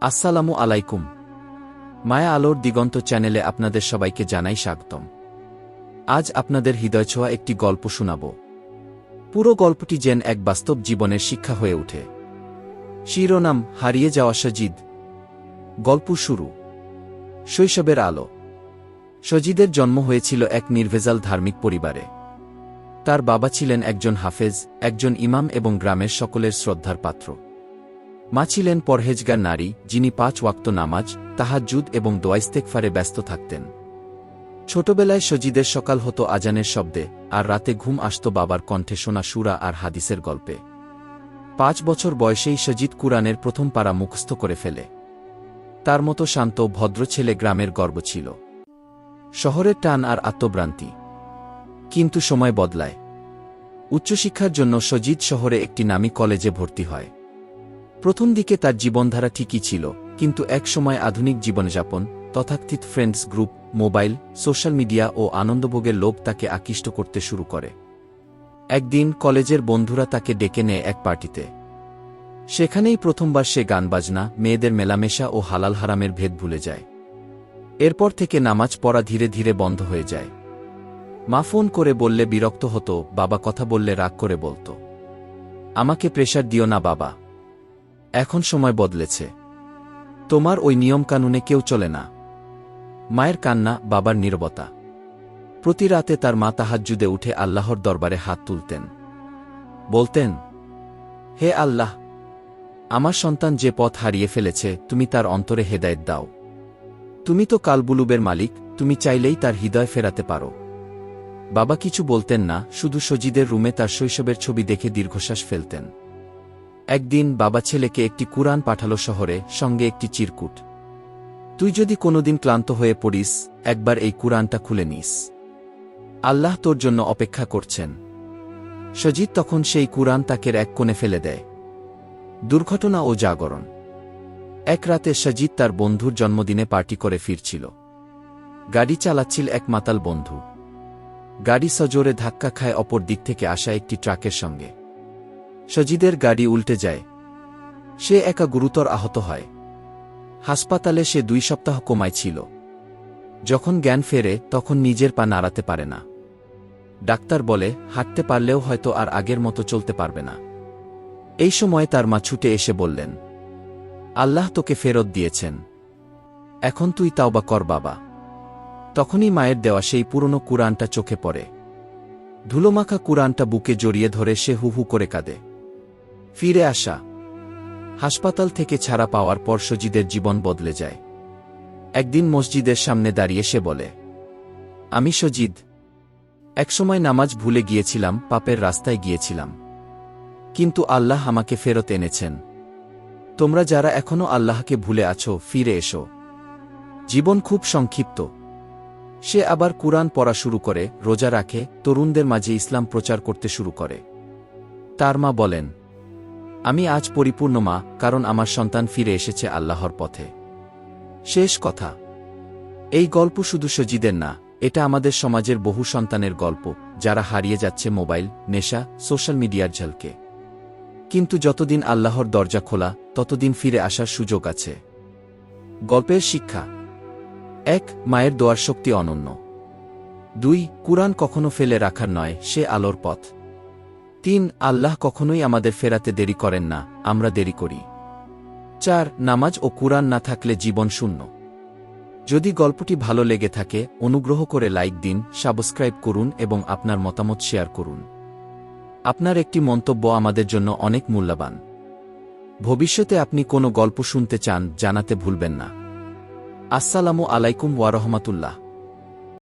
আসসালামু আলাইকুম। মায়া আলোর দিগন্ত চ্যানেলে আপনাদের সবাইকে জানাই স্বাগতম। আজ আপনাদের হৃদয়ছোঁয়া একটি গল্প শোনাব। পুরো গল্পটি যেন এক বাস্তব জীবনের শিক্ষা হয়ে ওঠে। শিরোনাম, হারিয়ে যাওয়া সজিদ। গল্প শুরু। শৈশবের আলো। সজিদের জন্ম হয়েছিল এক নির্ভেজাল ধার্মিক পরিবারে। তার বাবা ছিলেন একজন হাফেজ, একজন ইমাম এবং গ্রামের সকলের শ্রদ্ধার পাত্র। মা ছিলেন পরহেজগার নারী, যিনি পাঁচ ওয়াক্ত নামাজ, তাহাজ্জুদ এবং দোয়াইস্তেকফারে ব্যস্ত থাকতেন। ছোটবেলায় সজিদের সকাল হতো আজানের শব্দে, আর রাতে ঘুম আসত বাবার কণ্ঠে শোনা সুরা আর হাদিসের গল্পে। পাঁচ বছর বয়সেই সজিদ কুরআনের প্রথম পারা মুখস্থ করে ফেলে। তার মতো শান্ত ভদ্র ছেলে গ্রামের গর্ব ছিল। শহরের টান আর আত্মভ্রান্তি। কিন্তু সময় বদলায়। উচ্চশিক্ষার জন্য সজিদ শহরে একটি নামী কলেজে ভর্তি হয়। প্রথম দিকে তার জীবনধারা ঠিকই ছিল, কিন্তু এক সময় আধুনিক জীবনযাপন, তথাকথিত friends group mobile social media ও আনন্দভোগের লোভ তাকে আকৃষ্ট করতে শুরু করে। একদিন কলেজের বন্ধুরা তাকে ডেকে নেয় এক পার্টিতে। সেখানেই প্রথমবার সে গান বাজনা, মেয়েদের মেলামেশা ও হালাল হারামের ভেদ ভুলে যায়। এরপর থেকে নামাজ পড়া ধীরে ধীরে বন্ধ হয়ে যায়। মা ফোন করে বললে, বিরক্ত হতো, বাবা কথা বললে রাগ করে বলতো। আমাকে প্রেশার দিও না, বাবা। এখন সময় বদলেছে। তোমার ওই নিয়মকানুনে কেউ চলে না। মায়ের কান্না, বাবার নীরবতা। প্রতি রাতে তার মা তাহাজ্জুদে উঠে আল্লাহর দরবারে হাত তুলতেন। বলতেন, হে আল্লাহ, আমার সন্তান যে পথ হারিয়ে ফেলেছে, তুমি তার অন্তরে হেদায়েত দাও। তুমি তো কালবুলুবের মালিক, তুমি চাইলেই তার হৃদয় ফেরাতে পারো। বাবা কিছু বলতেন না, শুধু সজিদের রুমে তার শৈশবের ছবি দেখে দীর্ঘশ্বাস ফেলতেন। একদিন বাবা ছেলেকে একটি কুরআন পাঠালো শহরে, সঙ্গে একটি চিরকুট। তুই যদি কোনোদিন ক্লান্ত হয়ে পড়িস, একবার এই কুরআনটা খুলে নিস। আল্লাহ তোর জন্য অপেক্ষা করছেন। সজিদ তখন সেই কুরআন তাকের এক কোণে ফেলে দেয়। দুর্ঘটনা ও জাগরণ। এক রাতে সজিদ তার বন্ধুর জন্মদিনে পার্টি করে ফিরছিল। গাড়ি চালাচ্ছিল এক মাতাল বন্ধু। গাড়ি সজোরে ধাক্কা খায় অপর দিক থেকে আসা একটি ট্রাকের সঙ্গে। সজিদের গাড়ি উল্টে যায়। সে একা গুরুতর আহত হয়। হাসপাতালে সে দুই সপ্তাহ কমায় ছিল। যখন জ্ঞান ফেরে, তখন নিজের পা নাড়াতে পারে না। ডাক্তার বলে, হাঁটতে পারলেও হয়তো আর আগের মতো চলতে পারবে না। এই সময় তার মা ছুটে এসে বললেন, আল্লাহ তোকে ফেরত দিয়েছেন। এখন তুই তাওবা কর বাবা। তখনই মায়ের দেওয়া সেই পুরনো কুরআনটা চোখে পড়ে। ধুলোমাখা কুরআনটা বুকে জড়িয়ে ধরে সে হু হু করে কাঁদে। ফিরে আসা। হাসপাতাল থেকে ছাড়া পাওয়ার পর সজিদের জীবন বদলে যায়। একদিন মসজিদের সামনে দাঁড়িয়ে সে বলে, আমি সজিদ। একসময় নামাজ ভুলে গিয়েছিলাম, পাপের রাস্তায় গিয়েছিলাম। কিন্তু আল্লাহ আমাকে ফেরত এনেছেন। তোমরা যারা এখনও আল্লাহকে ভুলে আছো, ফিরে এসো। জীবন খুব সংক্ষিপ্ত। সে আবার কুরআন পড়া শুরু করে, রোজা রাখে, তরুণদের মাঝে ইসলাম প্রচার করতে শুরু করে। তার মা বলেন আমি আজ পরিপূর্ণ মা, কারণ আমার সন্তান ফিরে এসেছে আল্লাহর পথে। শেষ কথা। এই গল্প শুধু সজিদের না, এটা আমাদের সমাজের বহু সন্তানের গল্প, যারা হারিয়ে যাচ্ছে মোবাইল, নেশা, সোশ্যাল মিডিয়ার ঝলকে। কিন্তু যতদিন আল্লাহর দরজা খোলা, ততদিন ফিরে আসার সুযোগ আছে। গল্পের শিক্ষা। এক, মায়ের দোয়ার শক্তি অনন্য। দুই, কুরআন কখনো ফেলে রাখার নয়, সে আলোর পথ। তিন, আল্লাহ কখনোই আমাদের ফেরাতে দেরি করেন না, আমরা দেরি করি। চার, নামাজ ও কুরআন না থাকলে জীবন শূন্য। যদি গল্পটি ভালো লেগে থাকে, অনুগ্রহ করে লাইক দিন, সাবস্ক্রাইব করুন এবং আপনার মতামত শেয়ার করুন। আপনার একটি মন্তব্য আমাদের জন্য অনেক মূল্যবান। ভবিষ্যতে আপনি কোনো গল্প শুনতে চান, জানাতে ভুলবেন না। আসসালামু আলাইকুম ওয়ারহমাতুল্লাহ